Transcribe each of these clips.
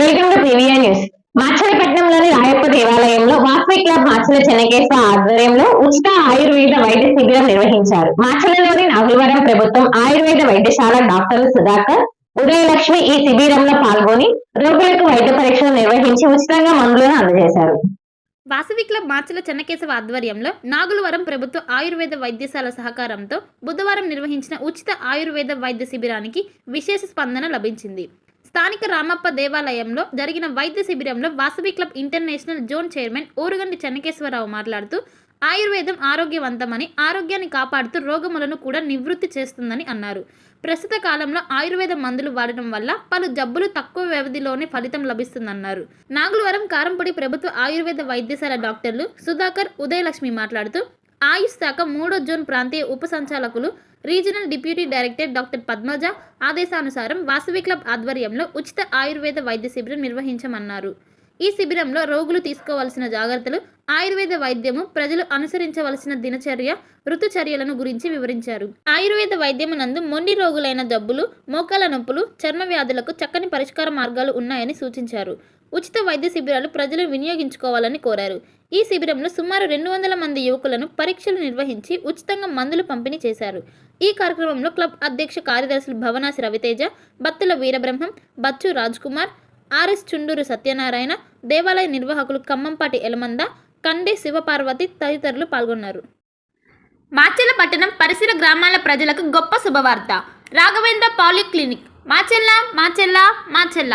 Welcome to Previa news. మాచలపట్నంలోని Rayappa దేవాలయంలో Vasavi club Macherla Chennakeswara ఆధ్వర్యంలో ఉచిత ఆయుర్వేద వైద్య శిబిరం నిర్వహించారు. మాచలలోని నాగులవరం ప్రభుత్వం ఆయుర్వేద వైద్యశాల డాక్టర్ సుధాకర్ ఉదయలక్ష్మి ఈ శిబిరంలో పాల్గొని రోగులకు వైద్య పరీక్షలు నిర్వహించి ఉచితంగా మందులను అందజేశారు. వాసవి క్లబ్ మార్చిల చెన్నకేశవ ఆధ్వర్యంలో నాగులవరం ప్రభుత్వ ఆయుర్వేద వైద్యశాల సహకారంతో బుధవారం నిర్వహించిన ఉచిత ఆయుర్వేద వైద్య శిబిరానికి విశేష స్పందన లభించింది. స్థానిక రామప్ప దేవాలయంలో జరిగిన వైద్య శిబిరంలో Vasavi club international zone chairman Orugandi Chennakeswararao మాట్లాడుతూ ఆయుర్వేదం ఆరోగ్యవంతమని ఆరోగ్యాన్ని కాపాడుతూ రోగములను కూడా నివృత్తి చేస్తుందని అన్నారు. ప్రస్తుత కాలంలో ఆయుర్వేద మందులు వాడటం వల్ల పలు జబ్బులు తక్కువ వ్యవధిలోనే ఫలితం లభిస్తుందన్నారు. నాగులవరం కారంపొడి ప్రభుత్వ ఆయుర్వేద వైద్యశాల డాక్టర్లు సుధాకర్ ఉదయలక్ష్మి మాట్లాడుతూ ఆయుష్ శాఖ మూడో జోన్ ప్రాంతీయ ఉప సంచాలకులు regional deputy director doctor Padmaja ఆదేశానుసారం వాసవి క్లబ్ ఆధ్వర్యంలో ఉచిత ఆయుర్వేద వైద్య శిబిరం నిర్వహించమన్నారు. ఈ శిబిరంలో రోగులు తీసుకోవాల్సిన జాగ్రత్తలు ఆయుర్వేద వైద్యము ప్రజలు అనుసరించవలసిన దినచర్య ఋతుచర్యలను గురించి వివరించారు. ఆయుర్వేద వైద్యము నందు మొండి రోగులైన జబ్బులు మోకాల నొప్పులు చర్మ వ్యాధులకు చక్కని పరిష్కార మార్గాలు ఉన్నాయని సూచించారు. ఉచిత వైద్య శిబిరాలు ప్రజలు వినియోగించుకోవాలని కోరారు. ఈ శిబిరంలో సుమారు రెండు వందల మంది యువకులను పరీక్షలు నిర్వహించి ఉచితంగా మందులు పంపిణీ చేశారు. ఈ కార్యక్రమంలో క్లబ్ అధ్యక్ష కార్యదర్శులు భవనాసి రవితేజ బత్తుల వీరబ్రహ్మం బచ్చు రాజ్ కుమార్ ఆర్ఎస్ చుండూరు సత్యనారాయణ దేవాలయ నిర్వాహకులు ఖమ్మంపాటి ఎలమంద కండే శివపార్వతి తదితరులు పాల్గొన్నారు. మాచెల్ల పట్టణం పరిసర గ్రామాల ప్రజలకు గొప్ప శుభవార్త. Raghavendra polyclinic. Macherla Macherla Macherla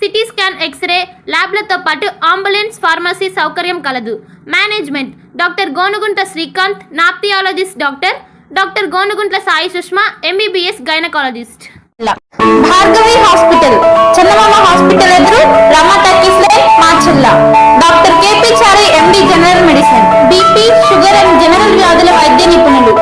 CT scan X ray ల్యాబ్లతో పాటు అంబులెన్స్ ఫార్మసీ సౌకర్యం కలదు. Management doctor Gonugunta Srikanth nephrologist doctor doctor Gonuguntla Sai Sushma MBBS gynaecologist. Bhargavi hospital Chandamama hospital ఎదురు Rama talkies line Macherla. Doctor KP Chari MD general medicine BP sugar and general వ్యాధుల వైద్య నిపుణులు.